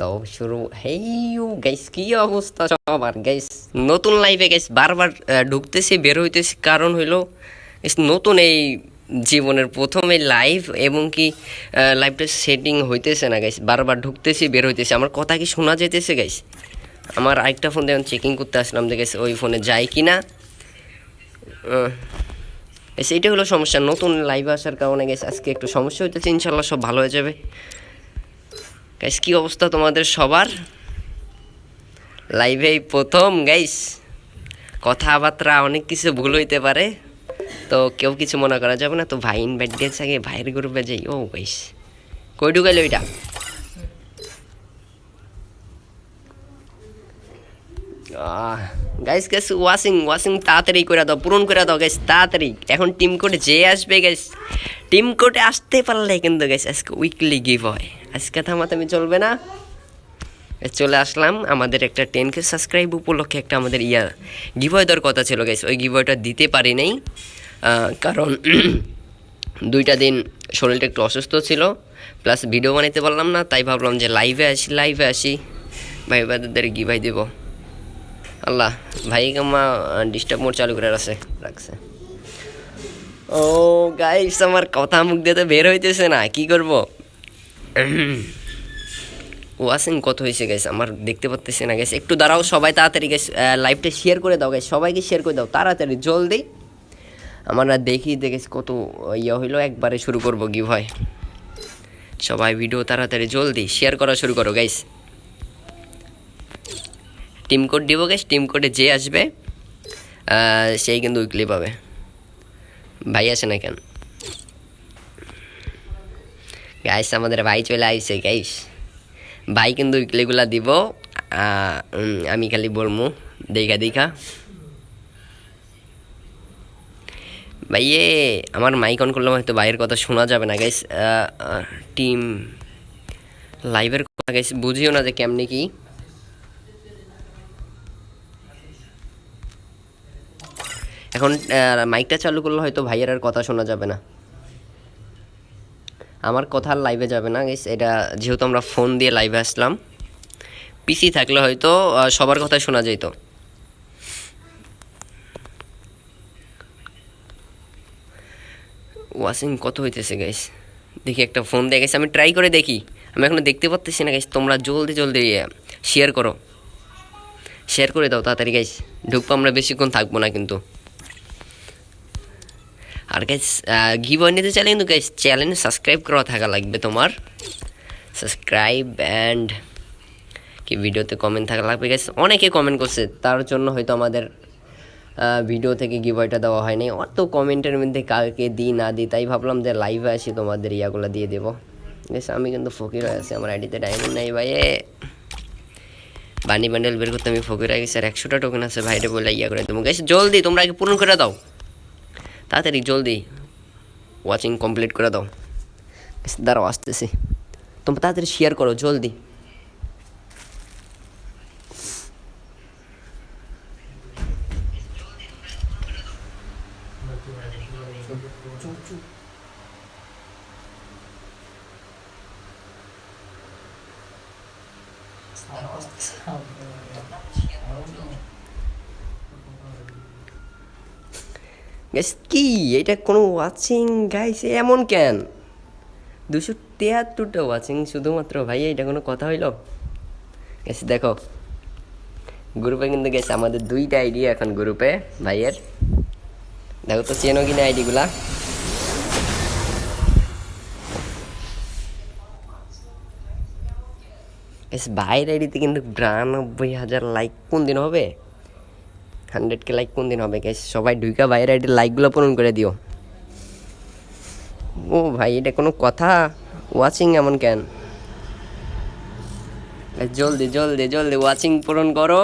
তো শুরু হেইউ গাইস কি অবস্থা? সবার গাইস নতুন লাইভে গাইস বারবার ঢুকতেছি, বের হইতেছি। কারণ হইল নতুন এই জীবনের প্রথম লাইভ এবং কি লাইভটা সেটিং হইতেছে না গাইস বারবার ঢুকতেছি, বের হইতেছি। আমার কথা কি শোনা যেতেছে গাইস আমার আরেকটা ফোন দিয়ে চেকিং করতে আসলাম যে ওই ফোনে যায় কি না সেইটা হলো সমস্যা। নতুন লাইভ আসার কারণে গেছে আজকে একটু সমস্যা হইতেছে ইনশাল্লাহ সব ভালো হয়ে যাবে। গাইস কি অবস্থা তোমাদের সবার? লাইভে এই প্রথম গাইস কথাবার্তা অনেক কিছু ভুল হইতে পারে। তো কেউ কিছু মনে করা যাবে না। তো ভাই ইনভাইট দিয়েছে আগে, ভাইয়ের গ্রুপে যাই। ও গাইস কই ঢুকাইলো ওইটা গাইস গাইস ওয়াশিং ওয়াশিং তাড়াতাড়ি করে দাও, পূরণ করে দাও গাইস তাড়াতাড়ি। এখন টিম কোডে যে আসবে গাইস টিম কোডে আসতে পারলে কিন্তু গাইস আজকে উইকলি গিভ হয় আজকে থামাতামি চলবে না। চলে আসলাম। আমাদের একটা টেন কে সাবস্ক্রাইব উপলক্ষে একটা আমাদের ইয়া গিভয় দেওয়ার কথা ছিল গাইস ওই গিভয়টা দিতে পারি নাই। কারণ দুইটা দিন শরীরটা একটু অসুস্থ ছিল প্লাস ভিডিও বানাইতে পারলাম না, তাই ভাবলাম যে লাইভে আসি লাইভে আসি। ভাই বাদের গিভাই দেব। আল্লাহ, ভাই কামা ডিস্টার্ব মোড চালু করে রাখছে রাখছে। ও গাইস আমার কথা মুখ দিয়ে তো বের হইতেছে না, কি করব? ওয়াশিং কত হয়েছে গেছে আমার দেখতে পাচ্তেছি না গেছে একটু দাঁড়াও, সবাই তাড়াতাড়ি গেছে লাইভটা শেয়ার করে দাও গেছে সবাইকে শেয়ার করে দাও, তাড়াতাড়ি, জলদি। আমরা দেখি দেখেছি কত ইয়ে হইল, একবারে শুরু করব গিভ হয় সবাই ভিডিও তাড়াতাড়ি, জলদি শেয়ার করা শুরু করো গাইস টিম কোড দিব গাইস টিম কোডে যে আসবে সেই কিন্তু উইকলি পাবে। ভাই আসে না কেন? গাইস আমাদের ভাই চলে আইছে গাইস ভাই কিন্তু উইকলিগুলা দিব আমি খালি বলব দেখা দেখা। ভাইয়ে, আমার মাইক অন করলে হয়তো ভাইয়ের কথা শোনা যাবে না গাইস টিম লাইভের কথা গাইস বুঝিও না যে কেমনি কি। এখন মাইকটা চালু করলে হয়তো ভাইয়ের আর কথা শোনা যাবে না। আমার কথা লাইভে যাবে না গাইস এটা যেহেতু আমরা ফোন দিয়ে লাইভে আসলাম পিসি থাকলে হয়তো সবার কথা শোনা যেত ওয়াশিং কত হইতেছে গাইস দেখি একটা ফোন দিয়ে গেছে আমি ট্রাই করে দেখি। আমি এখনও দেখতে পাচ্তেছি না গাইস তোমরা জলদি জলদি শেয়ার করো। শেয়ার করে দাও, তাড়াতাড়ি গাইস ঢুকবো আমরা, বেশিক্ষণ থাকব না কিন্তু। আর গাইস গিভ নিতে চাইলে কিন্তু গাইস চ্যানেল সাবস্ক্রাইব করা থাকা লাগবে তোমার। সাবস্ক্রাইব অ্যান্ড কি ভিডিওতে কমেন্ট থাকা লাগবে গাইস অনেকে কমেন্ট করছে, তার জন্য হয়তো আমাদের ভিডিও থেকে গিভয়টা দেওয়া হয়নি। অত কমেন্টের মধ্যে কাকে দিই, না দিই, তাই ভাবলাম যে লাইভে আসি, তোমাদের ইয়াগুলো দিয়ে দেবো। বেশ আমি কিন্তু ফকির হয়ে আছি, আমার আইডিতে ডায়মন্ড নাই ভাইয়ে বানি বান্ডেল বের করতে আমি ফকির হয়ে গেছি, আর একশোটা টোকেন আছে ভাইরে বলে ইয়া করে দেবো। গেছে জলদি, তোমরা আগে পূরণ করে দাও। তাড়াতাড়ি জলদি। ওয়াচিং কমপ্লিট করে দাও। দাঁড়াও আসতেছি। তোমরা তাড়াতাড়ি শেয়ার করো জলদি। গাইস কি? এটা কোনো ওয়াচিং গাইস এমন কেন? দুশো তিয়াত্তরটা ওয়াচিং শুধুমাত্র? ভাই, এটা কোনো কথা হইল? গাইস দেখো। গ্রুপে কিন্তু গেছে আমাদের দুইটা আইডি এখন গ্রুপে ভাইয়ের। দেখো তো, চেনো কিনা আইডিগুলা গাইস ভাইয়ের আইডিতে কিন্তু বিরানব্বই হাজার লাইক কোন দিন হবে? হান্ড্রেড কে লাইক কোন দিন হবে গাইস সবাই ঢুকা ভাইয়ের আইডি লাইকগুলো পূরণ করে দিও। ও ভাই, এটা কোনো কথা? ওয়াচিং এমন কেন? জলদি জলদি জলদি ওয়াচিং পূরণ করো।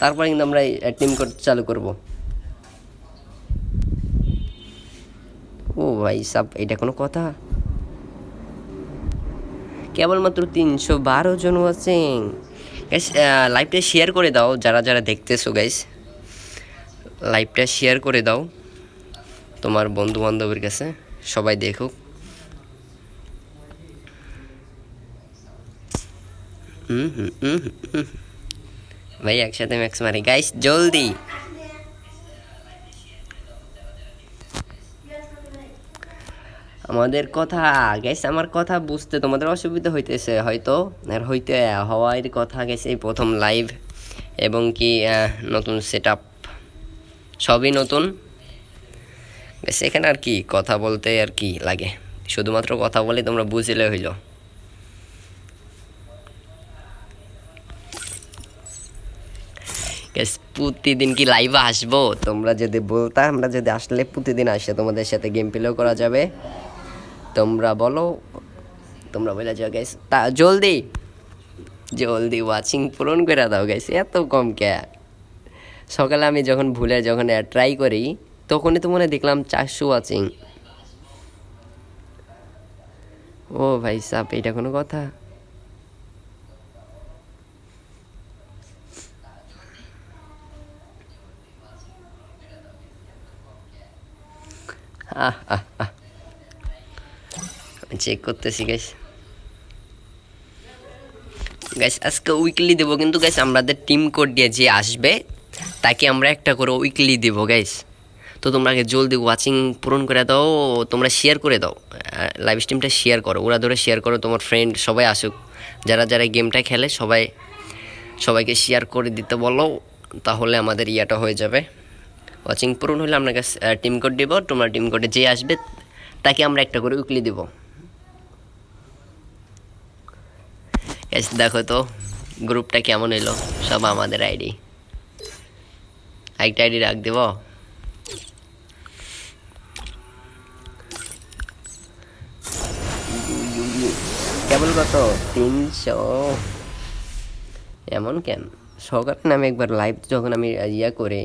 তারপরে কিন্তু আমরা টিম চালু করব। ও ভাই, সাব, এটা কোনো কথা? কেবলমাত্র তিনশো বারো জন ওয়াচিং গাইস লাইভটা শেয়ার করে দাও, যারা যারা দেখতেছো গাইস লাইভটা শেয়ার করে দাও, তোমার বন্ধু বান্ধবের কাছে, সবাই দেখুক। হুম হুম হুম হুম ভাই, একসাথে ম্যাক্স মারি। গাইস জলদি। আমাদের কথা গাইস আমার কথা বুঝতে তোমাদের অসুবিধা হইতেছে, হয়তো, আর হইতে হওয়ার কথা গেছে প্রথম লাইভ এবং কি নতুন সেট আপ সবই নতুন। গেছে এখানে আর কি কথা বলতে আর কি লাগে? শুধুমাত্র কথা বলে তোমরা বুঝলে হইল। প্রতিদিন কি লাইভে আসব? তোমরা যদি বলতা, আমরা যদি আসলে প্রতিদিন আসে, তোমাদের সাথে গেম প্লেও করা যাবে। তোমরা বলো তোমরা বলে যাও গাইস তা জলদি জলদি ওয়াচিং পূরণ করে দাও গাইস এত কম কে? সকালে আমি যখন ভুলে যখন ট্রাই করি তখনই তো মনে দেখলাম চারশো ওয়াচিং ও ভাই সাপ এটা কোনো কথা? আহ, আহ, আহ। চেক করতেছি গাইস গাইস আজকে উইকলি দেবো, কিন্তু গাইস আমাদের টিম কোড দিয়ে যে আসবে, তাকে আমরা একটা করে উইকলি দেব গাইস তো তোমরা জলদি ওয়াচিং পূরণ করে দাও, তোমরা শেয়ার করে দাও। লাইভ স্ট্রিমটা শেয়ার করো, ওরা ধরে শেয়ার করো, তোমার ফ্রেন্ড সবাই আসুক। যারা যারা গেমটা খেলে, সবাই, সবাইকে শেয়ার করে দিতে বলো, তাহলে আমাদের ইয়াটা হয়ে যাবে। ওয়াচিং পূরণ হলে আপনাকে টিম কোড দিব, তোমার টিম কোডে যে আসবে, তাকে আমরা একটা করে উইকলি দিব। দেখো তো, গ্রুপটা কেমন এলো? সব আমাদের আইডি একটা আইডি রাখ দেব? কেবল কত? তিনশো। এমন কেন? সকালে নামে একবার লাইভ যখন আমি ইয়া করে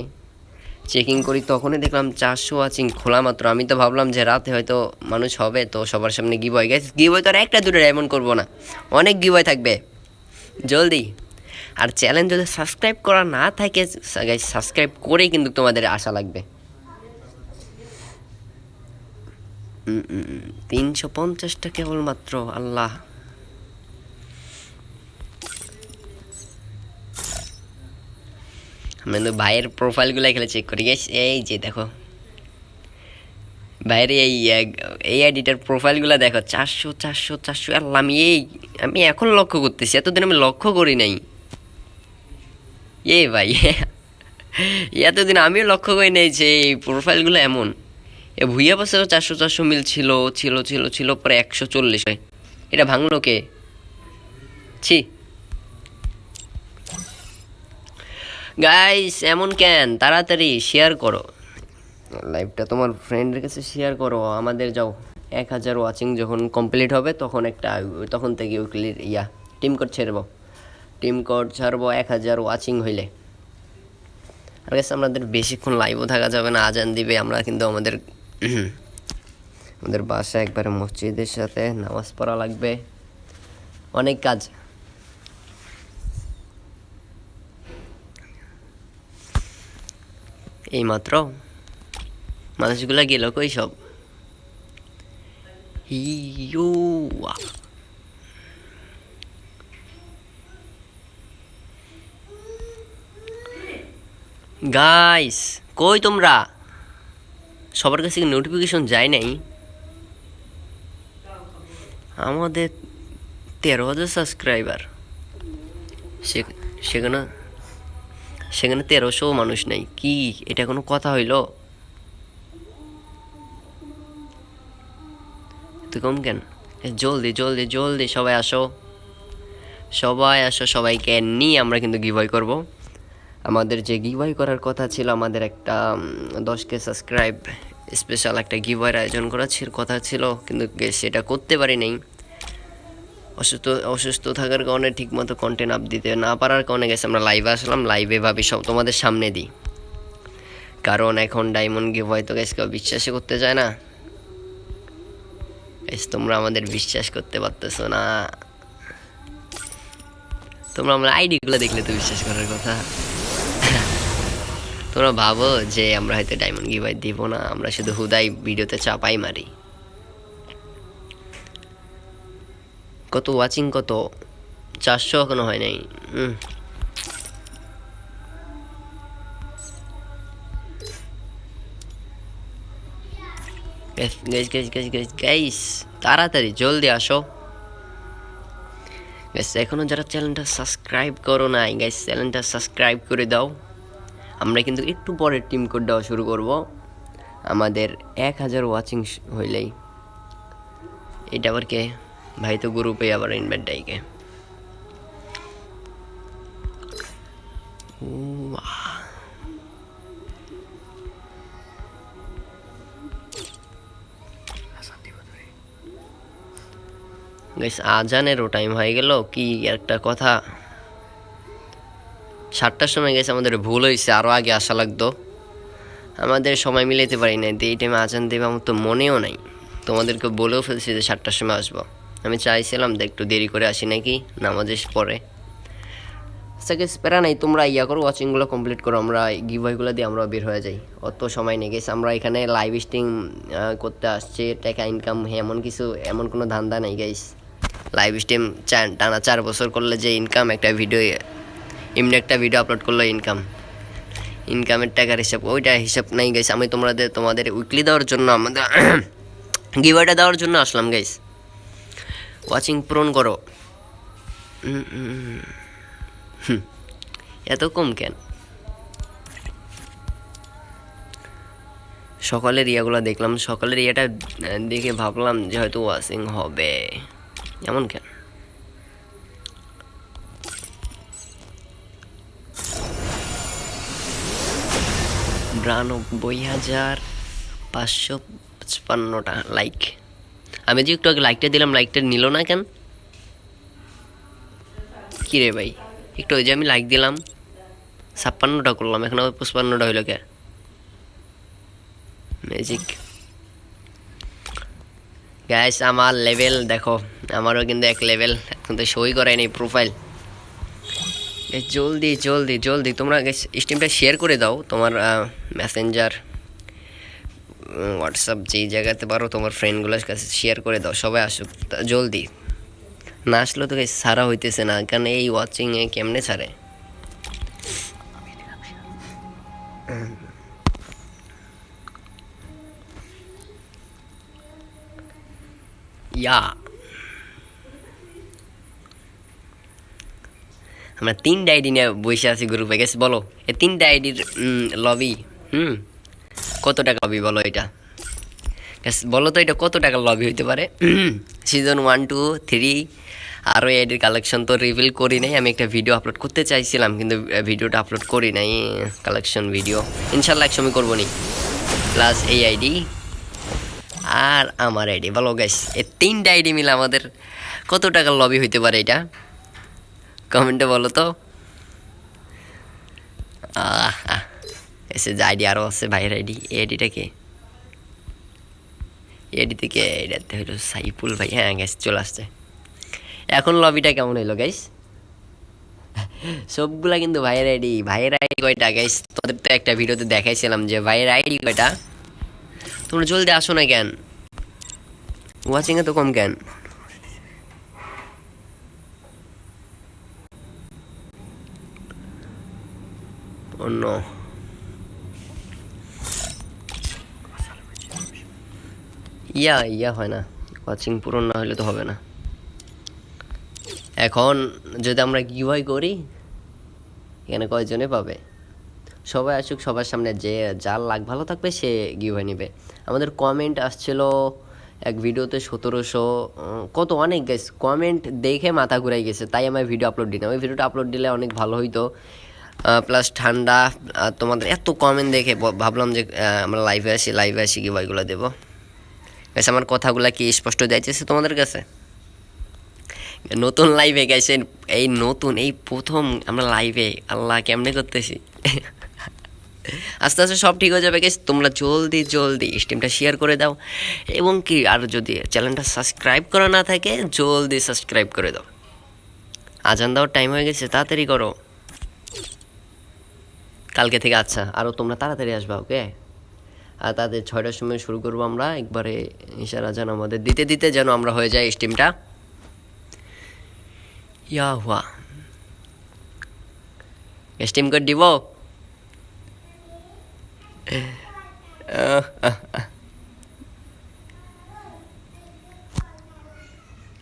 চেকিং করি, তখনই দেখলাম চারশো ওয়াচিং খোলা মাত্র। আমি তো ভাবলাম যে রাতে হয়তো মানুষ হবে, তো সবার সামনে গিভ হয়ে গেছে গিভ তো আর একটা দুটো এমন করব না। অনেক গিভ থাকবে। জলদি। আর চ্যানেল যদি সাবস্ক্রাইব করা না থাকে সাবস্ক্রাইব করেই কিন্তু তোমাদের আশা লাগবে। তিনশো পঞ্চাশটা কেবলমাত্র, আল্লাহ। তো ভাইয়ের প্রোফাইলগুলো এখানে চেক করি। গেছি এই যে দেখো। ভাইয়ের এই এই আইডিটার প্রোফাইলগুলো দেখো, চারশো চারশো চারশো, আল্লাহ, আমি এই, আমি এখন লক্ষ্য করতেছি, এতদিন আমি লক্ষ্য করি নাই। এ ভাই, এতদিন আমিও লক্ষ্য করি নাই যে এই প্রোফাইলগুলো এমন। এ ভুইয়া পাশেও চারশো চারশো মিল ছিল ছিল ছিল ছিল, পরে একশো চল্লিশ। এটা ভাঙলো কে? ছি। গাইস এমন কেন? তাড়াতাড়ি শেয়ার করো। লাইভটা তোমার ফ্রেন্ডের কাছে শেয়ার করো, আমাদের যাও। এক হাজার ওয়াচিং যখন কমপ্লিট হবে, তখন একটা, তখন থেকে উইকলি ইয়া টিম কোড ছেড়বো। টিম কোড ছাড়বো এক হাজার ওয়াচিং হইলে। আর গেছে আমাদের বেশিক্ষণ লাইভও থাকা যাবে না, আজান দিবে। আমরা কিন্তু আমাদের আমাদের বাসা একবারে মসজিদের সাথে নামাজ পড়া লাগবে। অনেক কাজ। এইমাত্র? মানুষগুলা গেল কই সব। গাইস কই তোমরা? সবার কাছে নোটিফিকেশন যায় নাই? আমাদের তেরো হাজার সাবস্ক্রাইবার সেখানে সেখানে তেরোশো মানুষ নাই। কি? এটা কোনো কথা হইল? তুই কম কেন? জলদি জলদি জলদি সবাই আসো। সবাই আসো, সবাইকে নিয়ে আমরা কিন্তু গিভয় করব। আমাদের যে গিভয় করার কথা ছিল, আমাদের একটা দশ কে সাবস্ক্রাইব স্পেশাল একটা গিভয়ের আয়োজন ছিল, কথা ছিল, কিন্তু সেটা করতে পারি নাই। অসুস্থ অসুস্থ থাকার কারণে ঠিকমতো কন্টেন্ট আপ দিতে না পারার কারণে গেছে আমরা লাইভে আসলাম লাইভে ভাবি সব তোমাদের সামনে দিই। কারণ এখন ডায়মন্ড গিভ হয়তো গেছে কেউ বিশ্বাসই করতে চায় না। তোমরা আমাদের বিশ্বাস করতে পারতেছো না। তোমরা আমরা আইডিগুলো দেখলে তো বিশ্বাস করার কথা। তোমরা ভাবো যে আমরা হয়তো ডায়মন্ড গিভাই দিব না, আমরা শুধু হুদাই ভিডিওতে চাপাই মারি। কত ওয়াচিং কত? চারশো এখনও হয় নাই। হুম গাইস গাইস গাইস তাড়াতাড়ি, জলদি আসো। গাইস এখনও যারা চ্যানেলটা সাবস্ক্রাইব করো নাই গাইস চ্যানেলটা সাবস্ক্রাইব করে দাও। আমরা কিন্তু একটু পরে টিম কোড দেওয়া শুরু করব। আমাদের এক হাজার ওয়াচিং হইলেই। এটা আবার কে? ভাই তো গ্রুপে আবার ইনভাইট দেয়কে গাইস আজানেরও টাইম হয়ে গেল। কি একটা কথা। সাতটার সময় গেছে আমাদের ভুল হয়েছে। আরও আগে আসা লাগতো। আমাদের সময় মিলাইতে পারি না এই টাইমে আজান দেবে আমার তো মনেও নাই। তোমাদেরকে বলেও ফেলছি যে সাতটার সময় আসব। আমি চাইছিলাম যে একটু দেরি করে আসি নাকি নামাজের পরে। আচ্ছা প্যারা নাই, তোমরা ইয়া করো ওয়াচিংগুলো কমপ্লিট করো, আমরা গিভওয়েগুলো দিয়ে আমরা বের হয়ে যাই। অত সময় নেই গেছে আমরা এখানে লাইভ স্ট্রিম করতে আসছি, টাকা ইনকাম এমন কিছু, এমন কোনো ধান্দা নেই গাইস লাইভ স্ট্রিম টানা চার বছর করলে যে ইনকাম একটা ভিডিও এমনি একটা ভিডিও আপলোড করলে ইনকাম ইনকামের টাকার হিসাব, ওইটা হিসাব নাই গাইস আমি তোমাদের তোমাদের উইকলি দেওয়ার জন্য আমাদের গিভওয়েটা দেওয়ার জন্য আসলাম গাইস ওয়াচিং পূরণ করো। এত কম কেন? সকালের ইয়াগুলো দেখলাম। সকালের ইয়েটা দেখে ভাবলাম যে হয়তো ওয়াশিং হবে। এমন কেন? বিরানব্বই হাজার পাঁচশো পঁচপান্নটা লাইক আমি যে একটু আগে লাইকটা দিলাম লাইকটা নিল না কেন? কী রে ভাই, একটু ওই যে আমি লাইক দিলাম, ছাপ্পান্নটা করলাম, এখন আবার পঁচপান্নটা হইল কে? ম্যাজিক গ্যাস আমার লেভেল দেখো, আমারও কিন্তু এক লেভেল এখন তো সই করাই নেই প্রোফাইল জলদি জলদি জলদি, তোমরা স্টিমটা শেয়ার করে দাও, তোমার মেসেঞ্জার হোয়াটসঅ্যাপ যেই জায়গাতে পারো তোমার ফ্রেন্ডগুলোর কাছে শেয়ার করে দাও, সবাই আসুক। জলদি। না আসলেও তো সারা হইতেছে না, কারণ এই ওয়াচিংয়ে কেমনে ছাড়ে? ইয়া। আমরা তিনটা আইডি নিয়ে বসে আছি গ্রুপে গেছে বলো। এই তিনটা আইডির লবি হুম? কত টাকা লবি বলো এটা? বলো তো এটা কত টাকার লবি হইতে পারে? সিজন ওয়ান টু থ্রি আরও আইডির কালেকশন তো রিভিল করি নাই। আমি একটা ভিডিও আপলোড করতে চাইছিলাম কিন্তু ভিডিওটা আপলোড করি নাই কালেকশন ভিডিও ইনশাল্লাহ এক সময় করব নি প্লাস এই আইডি আর আমার আইডি বলো গাইস এই তিনটা আইডি মিলে আমাদের কত টাকার লবি হইতে পারে এটা? কমেন্টে বলো তো। আহা, যে আইডি আরও আছে ভাইয়ের আইডি এই আইডিটা কে এই আইডি থেকে এটাতে হইল সাইফুল ভাই হ্যাঁ গ্যাস চলে আসছে এখন লবিটা কেমন হইল গাইস সবগুলা কিন্তু ভাইয়ের আইডি ভাইয়ের আইডি কয়টা গাইস তোদের তো একটা ভিডিওতে দেখাইছিলাম যে ভাইয়ের আইডি কয়টা তোমরা জলদি আসো না কেন ওয়াচিংয়ে তো কম কেন অন্য ইয়া ইয়া হয় না। ওয়াচিং পূরণ না হলে তো হবে না। এখন যদি আমরা গিভওয়ে করি, এখানে কয়জনে পাবে? সবাই আসুক, সবার সামনে যে যার লাগ ভালো থাকবে, সে গিভওয়ে নেবে। আমাদের কমেন্ট আসছিল এক ভিডিওতে সতেরোশো কত অনেক গেছে কমেন্ট দেখে মাথা ঘুরাই গেছে, তাই আমার ভিডিও আপলোড দিলাম ওই ভিডিওটা আপলোড দিলে অনেক ভালো হইতো। প্লাস ঠান্ডা তোমাদের এত কমেন্ট দেখে ভাবলাম যে আমরা লাইভে আসি লাইভে আসি গিভওয়েগুলো দেবো। গেছে আমার কথাগুলো কি স্পষ্ট যাইতেছে তোমাদের কাছে? নতুন লাইভে গেছে এই নতুন, এই প্রথম আমরা লাইভে আল্লাহ কেমনে করতেছি? আস্তে আস্তে সব ঠিক হয়ে যাবে গেছে তোমরা জলদি জলদি স্টিমটা শেয়ার করে দাও। এবং কি, আর যদি চ্যানেলটা সাবস্ক্রাইব করা না থাকে, জলদি সাবস্ক্রাইব করে দাও। আজান দেওয়ার টাইম হয়ে গেছে, তাড়াতাড়ি করো। কালকে থেকে আচ্ছা আরও তোমরা তাড়াতাড়ি আসবা ওকে আর তাদের ছয়টার সময় শুরু করব আমরা। একবারে ইশারা যেন আমাদের দিতে দিতে যেন আমরা হয়ে যাই স্টিমটা ইয়া হুয়া স্টিম টিম কোড দিব।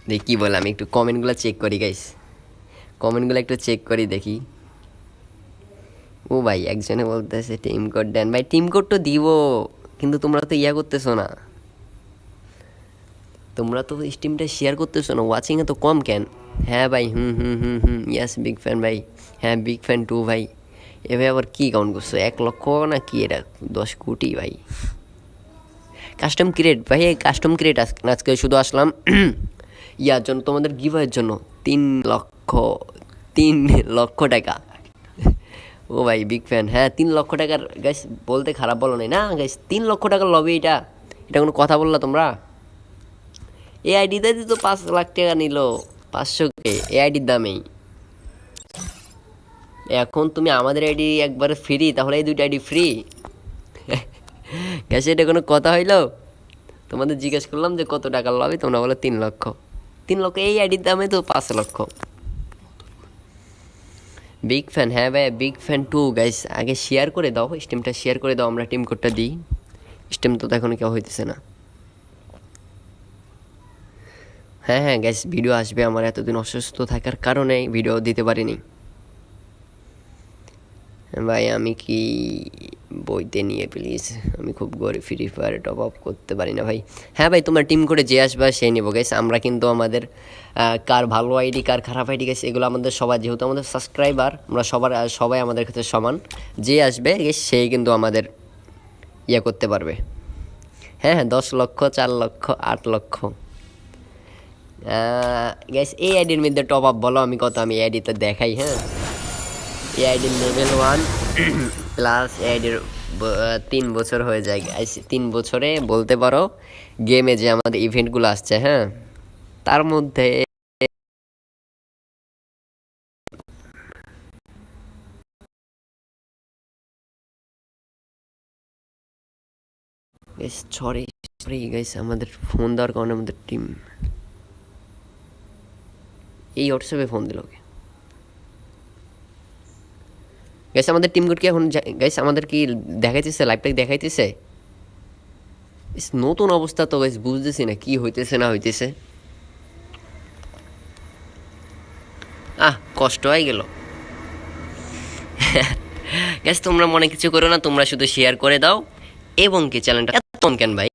দেখি কি বলে, আমি একটু কমেন্টগুলো চেক করি গাইস কমেন্টগুলো একটু চেক করি, দেখি। ও ভাই, একজনে বলতেছে টিম কোড দেন। ভাই টিম কোড তো দিব, কিন্তু তোমরা তো ইয়া করতেছো না। তোমরা তো স্টিমটা শেয়ার করতেছো না ওয়াচিংয়ে তো কম কেন? হ্যাঁ ভাই, হুম হুম হুম হুম ইয়াস বিগ ফ্যান ভাই। হ্যাঁ বিগ ফ্যান টু ভাই। এভাবে আবার কী কাউন্ট করছ? এক লক্ষ না কি এটা? দশ কোটি ভাই। কাস্টম ক্রিয়েট ভাই কাস্টম ক্রিয়েট আজকে শুধু আসলাম। ইয়ার জন্য, তোমাদের গিভের জন্য তিন লক্ষ তিন লক্ষ টাকা। ও ভাই বিগ ফ্যান হ্যাঁ তিন লক্ষ টাকার গাইস বলতে খারাপ বলো নাই না গাইস তিন লক্ষ টাকার লবি এটা। এটা কোনো কথা বললা তোমরা? এই আইডিতে তো পাঁচ লাখ টাকা নিল, পাঁচশো কে? এই আইডির দামেই। এখন তুমি আমাদের আইডি একবারে ফ্রি তাহলে এই দুইটা আইডি ফ্রি গ্যাস এটা কোনো কথা হইল? তোমাদের জিজ্ঞেস করলাম যে কত টাকা লবি তোমরা বলো তিন লক্ষ। তিন লক্ষ, এই আইডির দামে তো পাঁচ লক্ষ। বিগ ফ্যান হ্যাঁ ভাই বিগ ফ্যান টু গাইস আগে শেয়ার করে দাও স্টিমটা শেয়ার করে দাও, আমরা টিম কোডটা দিই। স্টিম তো এখনও কেউ হইতেছে না। হ্যাঁ হ্যাঁ গ্যাস ভিডিও আসবে আমার এতদিন অসুস্থ থাকার কারণে ভিডিও দিতে পারিনি। ভাই, আমি কি বইতে নিয়ে প্লিজ আমি খুব গরিব ফ্রি ফায়ার টপ আপ করতে পারি না ভাই। হ্যাঁ ভাই, তোমার টিম করে যে আসবে, সেই নেব গেস আমরা কিন্তু আমাদের কার ভালো আইডি, কার খারাপ আইডি গেছে, এগুলো আমাদের সবার, যেহেতু আমাদের সাবস্ক্রাইবার আমরা সবার সবাই আমাদের কাছে সমান। যে আসবে সেই কিন্তু আমাদের ইয়ে করতে পারবে। হ্যাঁ হ্যাঁ দশ লক্ষ, চার লক্ষ, আট লক্ষ। গ্যাস এই আইডির মধ্যে টপ আপ বলো, আমি কত, আমি আইডিতে দেখাই হ্যাঁ। এই আইডির লেভেল ওয়ান প্লাস এ আইডির তিন বছর হয়ে যায়। তিন বছরে বলতে পারো গেমে যে আমাদের ইভেন্টগুলো আসছে হ্যাঁ। তার মধ্যে সরি সরি গাইস আমাদের ফোন দেওয়ার কারণে আমাদের টিম এই হোয়াটসঅ্যাপে ফোন দিল ওকে। গাইস আমাদের টিম গুড কি এখন গাইস আমাদের কি দেখাইতেছে লাইভটা দেখাইতেছে? নতুন অবস্থা তো গাইস বুঝতেছি না, কি হইতেছে, না হইতেছে আহ কষ্ট হয়ে গেল। গ্যাস তোমরা মনে কিছু করো না, তোমরা শুধু শেয়ার করে দাও। এবং কি চ্যানেলটা কেন ভাই?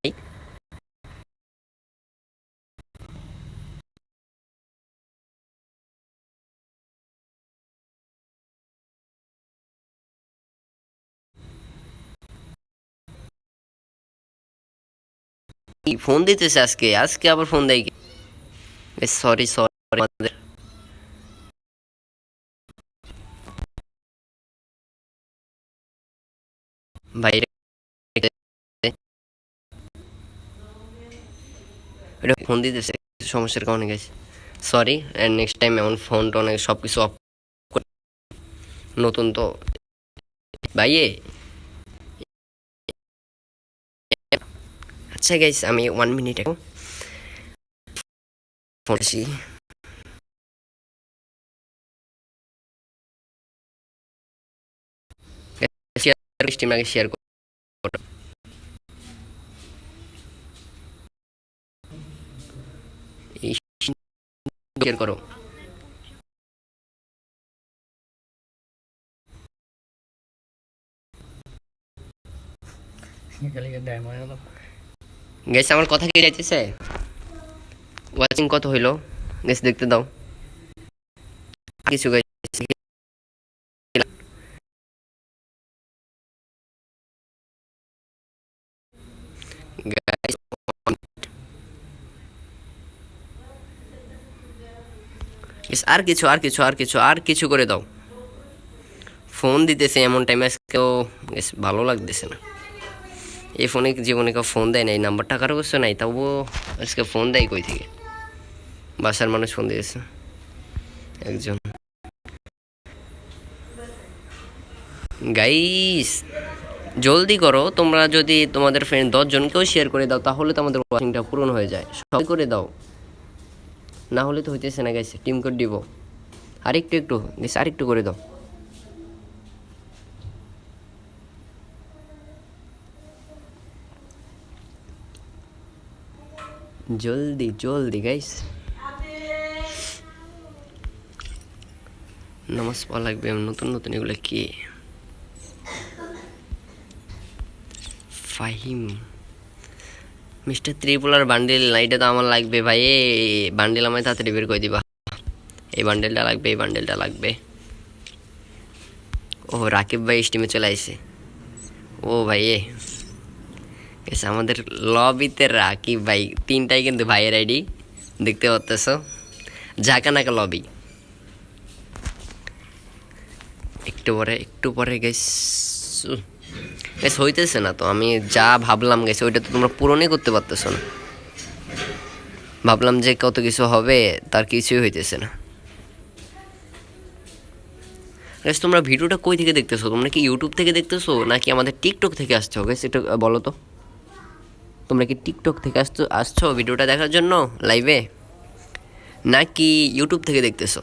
ফোন দিতেছে আজকে? আজকে আবার ফোন দেয় সরি সরি আমাদের এটা ফোন দিতেছে সমস্যার কারণে গেছে। সরি অ্যান্ড নেক্সট টাইম এমন ফোন টোন সব কিছু অফ নতুন তো ভাইয়ে। আচ্ছা গাইস আমি ওয়ান মিনিট এখন ফোন আসি স্টিম আগে শেয়ার করো। গেছে আমার কথা কি যাইতেছে? ওয়াচিং কত হইল? গেছে দেখতে দাও। কিছু গাইছে Guys, আর কিছু আর কিছু আর কিছু আর কিছু করে দাও। ফোন দিতেছে এমন টাইমে বেশ ভালো লাগতেছে না। এই ফোনে জীবনে কেউ ফোন দেয় না এই নাম্বারটা কারও করছে নাই তবুও আজকে ফোন দেয় কই থেকে? বাসার মানুষ ফোন দিয়েছে। একজন। গাইস জলদি করো তোমরা যদি তোমাদের ফ্রেন্ড দশজনকেও শেয়ার করে দাও তাহলে তো আমাদের ওয়াচিংটা পূরণ হয়ে যায়। সবাই করে দাও। না হলে তো হইতেছে না গাইস টিম কোড দিব। আরেকটু, একটু গেছে আরেকটু করে দাও। জলদি জলদি গাইস নামাজ লাগবে নতুন নতুন এগুলো কি? ফাহিম। মিস্টার ত্রিপুলার বান্ডিল, না, এটা তো আমার লাগবে ভাই। এই বান্ডেল আমায় তাড়াতাড়ি বের করে দিবা। এই বান্ডেলটা লাগবে, এই বান্ডেলটা লাগবে। ও, রাকিব ভাই স্টিমে চলে আসছে ও ভাই, এ। আমাদের লবিতে রাকিব ভাই, তিনটাই কিন্তু ভাইয়ের আইডি, দেখতে পাচ্তেছ ঝাঁকানাকা লবি। একটু পরে একটু পরে গেছ গেছ হইতেছে না তো, আমি যা ভাবলাম গেছে ওইটা তো তোমরা পূরণই করতে পারতেছো না। ভাবলাম যে কত কিছু হবে, তার কিছুই হইতেছে না। গেছ তোমরা ভিডিওটা কই থেকে দেখতেছো? তোমরা কি ইউটিউব থেকে দেখতেছো, নাকি আমাদের টিকটক থেকে আসছো? গেছ এটা বলো তো। তোমরা কি টিকটক থেকে আসছো আসছো ভিডিওটা দেখার জন্য লাইভে নাকি ইউটিউব থেকে দেখতেছো?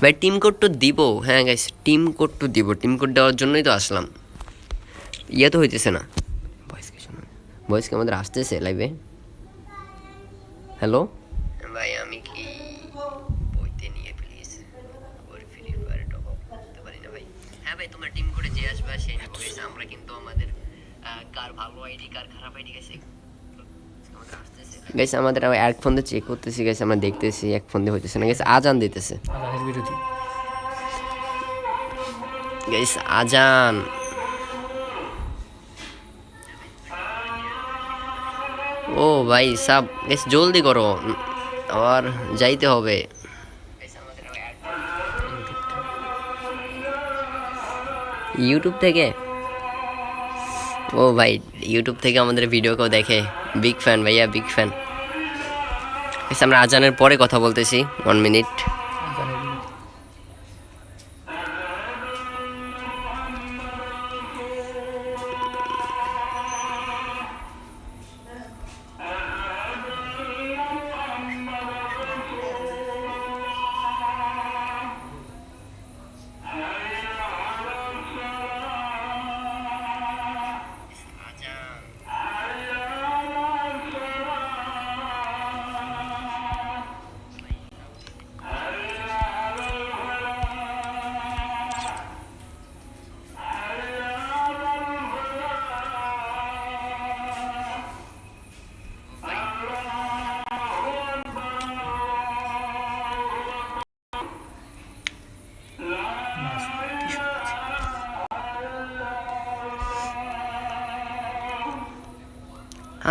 ভাই টিম কোড তো দিব। হ্যাঁ গাইস টিম কোড তো দিব। টিম কোড দেওয়ার জন্যই তো আসলাম। ইয়ে তো হইতেছে না। ভয়েস ভয়েস কি আমাদের আসতেছে লাইভে হ্যালো ভাই, আমি গাইস আমাদের এক ফোন দিয়ে চেক করতেছি গাইস আমরা দেখতেছি এক ফোন দিয়ে হইতেছে না। গাইস আজান দিতেছে। গাইস আজান। ও ভাই সাব গাইস জলদি করো। আর যাইতে হবে। ইউটিউব থেকে? ও ভাই ইউটিউব থেকে আমাদের ভিডিও কেউ দেখে? বিগ ফ্যান ভাইয়া বিগ ফ্যান আমরা আজানের পরে কথা বলতেছি। ওয়ান মিনিট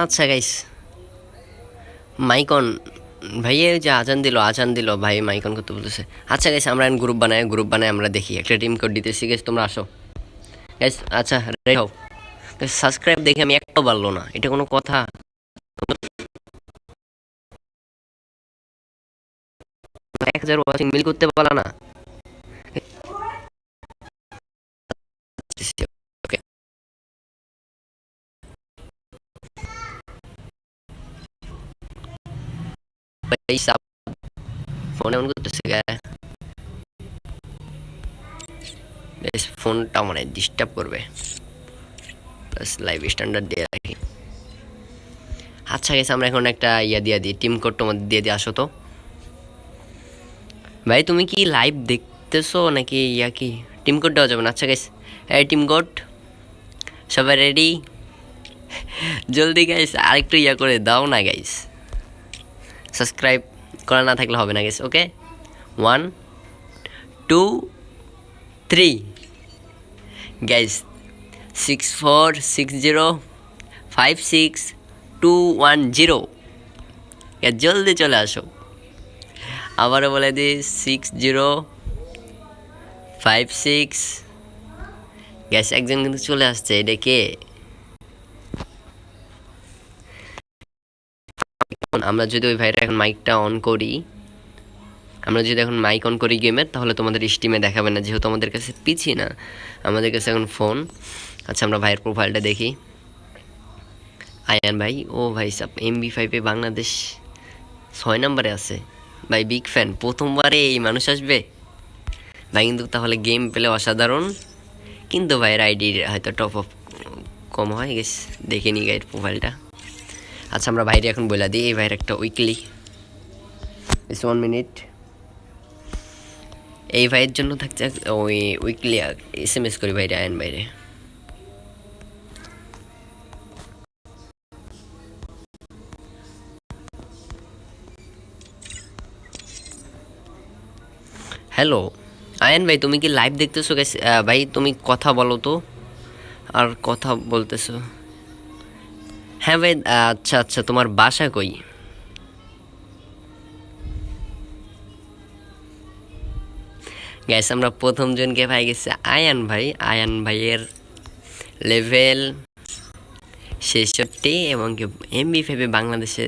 আচ্ছা গাইস মাইকন, ভাইয়া যে আজান দিল আজান দিল, ভাই মাইকন করতে বলতেছে। আচ্ছা গাইস আমরা গ্রুপ বানাই গ্রুপ বানাই আমরা দেখি। একটা টিম কোড দিতেছি গাইস তোমরা আসো। গাইস আচ্ছা রেডি হও। সাবস্ক্রাইব দেখে আমি একটাও পারল না। এটা কোনো কথা। এক হাজার ওয়াচিং মিল করতে পারলা না। ভাই সাব ফোনে অন করতেছে গায়ে বেশ, ফোনটা মানে ডিস্টার্ব করবে। প্লাস লাইভ স্ট্যান্ডার্ড দিয়ে রাখি। আচ্ছা গেছে আমরা এখন একটা ইয়া দিয়ে দিই টিম কোড তোমাদের দিয়ে দিয়ে আসো তো। ভাই, তুমি কি লাইভ দেখতেছো নাকি ইয়া কি? টিম কোড দেওয়া যাবে না। আচ্ছা গাইস এই টিম কোড সবাই রেডি জলদি গাইস আরেকটু ইয়া করে দাও না গাইস সাবস্ক্রাইব করা না থাকলে হবে না guys okay one two three guys six four six zero five six two one zero guys জলদি চলে আসো। আবারও বলে দিই six zero five six guys একজন কিন্তু চলে আসছে, এটা কে? আমরা যদি ওই ভাইরা এখন মাইকটা অন করি, আমরা যদি এখন মাইক অন করি গেমের তাহলে তোমাদের স্টিমে দেখাবে না, যেহেতু আমাদের কাছে পিছি না, আমাদের কাছে এখন ফোন আচ্ছা আমরা ভাইয়ের প্রোফাইলটা দেখি। আয়ান ভাই, ও ভাই, সাব এম বি ফাইভে বাংলাদেশ ছয় নম্বরে আছে। ভাই বিগ ফ্যান প্রথমবারে এই মানুষ আসবে। ভাই, কিন্তু তাহলে গেম পেলে অসাধারণ। কিন্তু ভাইয়ের আইডির হয়তো টপ আপ কম হয় গেস দেখে নি গাইড প্রোফাইলটা আচ্ছা আমরা বাইরে এখন বলে দিই। এই ভাইয়ের একটা উইকলি ইস ওয়ান মিনিট এই ভাইয়ের জন্য থাকছে ওই উইকলি এস এম এস করি বাইরে, আয়ন বাইরে। হ্যালো আয়ন ভাই, তুমি কি লাইভ দেখতেছো ভাই, তুমি কথা বলো তো। আর কথা বলতেছো। হ্যাঁ ভাই আচ্ছা আচ্ছা তোমার বাসা কই? গ্যাস আমরা প্রথম জনকে ভাই গেছে আয়ান ভাই। আয়ান ভাইয়ের লেভেল ছেষট্টি এবং কি এমবি ফেবি বাংলাদেশে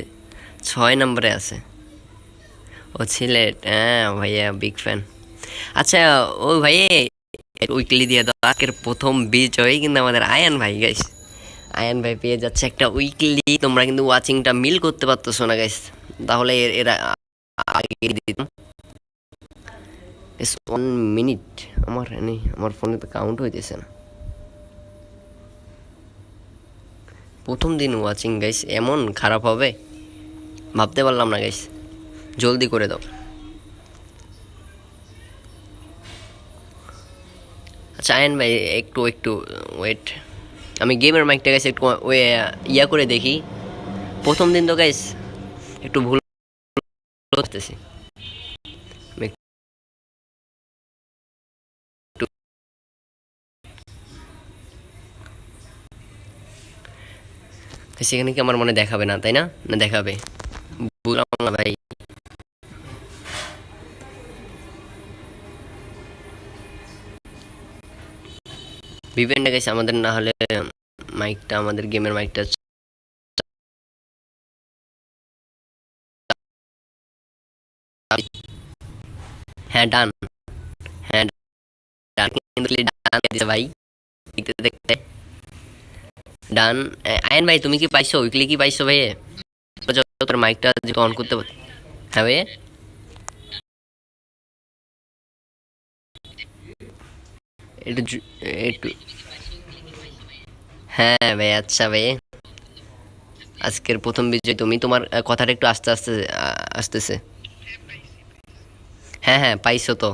ছয় নম্বরে আছে। ও সিলেট হ্যাঁ ভাইয়া বিগ ফ্যান আচ্ছা ও ভাই উইকলি দিয়ে দাও, আজকের প্রথম বিজয় কিন্তু আমাদের আয়ান ভাই গাইস আয়ান ভাই পেয়ে যাচ্ছে একটা উইকলি তোমরা কিন্তু ওয়াচিংটা মিল করতে পারতেছো না গাইস তাহলে এর- এরা আগে দিতাম। ওয়ান মিনিট আমার নেই, আমার ফোনে তো কাউন্ট হইতেছে না। প্রথম দিন ওয়াচিং গাইস এমন খারাপ হবে। ভাবতে পারলাম না গাইস জলদি করে দাও। আচ্ছা আয়ন ভাই একটু একটু ওয়েট আমি গেমের মাইকটা গাইস একটু ইয়া করে দেখি। প্রথম দিন তো গাইস একটু ভুল করতেছি। সেখানে কি আমার মনে দেখাবে না, তাই না? না দেখাবে। ভাই। বিভিন্ন গেছে আমাদের না হলে মাইকটা আমাদের গেমের মাইকটা হ্যাঁ ডান হ্যাঁ ডান ভাই। দেখতে দেখতে। ডান আয়ন ভাই, তুমি কি পাইছো? উইকলি কি পাইছো ভাই মাইকটা অন করতে হ্যাঁ ভাই একটু একটু। হ্যাঁ ভাই আচ্ছা ভাই। আজকের প্রথম বিজয় তুমি, তোমার কথাটা একটু আস্তে আস্তে আসতেছে। হ্যাঁ হ্যাঁ পাইছো তো।